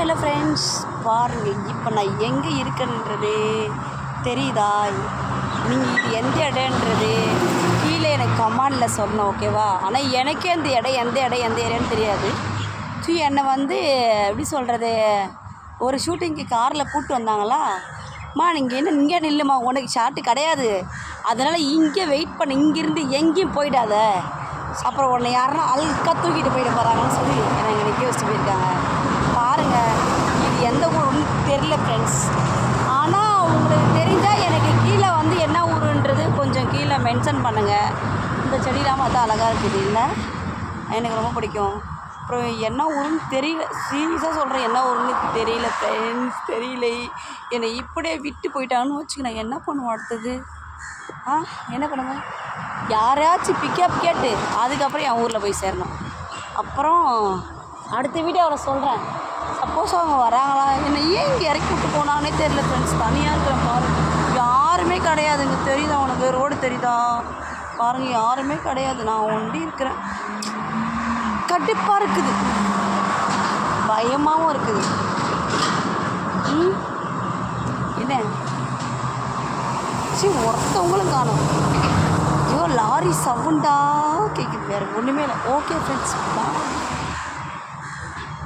Hello friends பாருங்கள் இப்போ நான் எங்கே இருக்கேன்றது தெரியுதா? நீங்கள் இது எந்த இடன்றது கீழே எனக்கு கமாண்டில் சொல்லணும் ஓகேவா ஆனால் எனக்கே இந்த இடம் எந்த இடம் எந்த ஏரியான்னு தெரியாது. ஸோ என்னை வந்து எப்படி சொல்கிறது ஒரு ஷூட்டிங்க்கு காரில் கூப்பிட்டு வந்தாங்களா? அம்மா நீங்கள் என்ன இங்கே நில்லுமா? உனக்கு ஷார்ட்டு கிடையாது. அதனால் இங்கே வெயிட் பண்ணு இங்கேருந்து எங்கேயும் போயிடாத. அப்புறம் உன்னை யாருன்னா அல்கா தூக்கிட்டு போயிட்டு போகிறாங்கன்னு சொல்லி மென்ஷன் பண்ணுங்கள் இந்த செடியெலாம் பார்த்தா அழகாக இருக்குது இல்லை? எனக்கு ரொம்ப பிடிக்கும். அப்புறம் என்ன ஊருன்னு தெரியல. சீரியஸாக சொல்கிறேன் என்ன ஊருன்னு தெரியல ஃப்ரெண்ட்ஸ் தெரியல. என்னை இப்படியே விட்டு போயிட்டாங்கன்னு வச்சுக்க நான் என்ன பண்ணுவோம் அடுத்தது? ஆ என்ன பண்ணுவேன்? யாரையாச்சும் பிக்கப் கேட்டு அதுக்கப்புறம் என் ஊரில் போய் சேரணும். அப்புறம் அடுத்த வீடியோவில் சொல்கிறேன் சப்போஸ் அவங்க வராங்களா? என்னை ஏன் இங்கே இறக்கி விட்டு போனாங்கன்னே தெரியல ஃப்ரெண்ட்ஸ் தனியாக இருக்கிற பாரு ரோடு தெரியுதா? பாருங்கள் யாருமே கிடையாது. நான் ஒண்டி இருக்கிறேன். கடுப்பாக இருக்குது. பயமாகவும் இருக்குது. என்ன? சரி ஒருத்தவங்களும் காணும். ஐயோ லாரி சவுண்டா? கேட்குது வேறு ஒன்றுமே இல்லை. Okay friends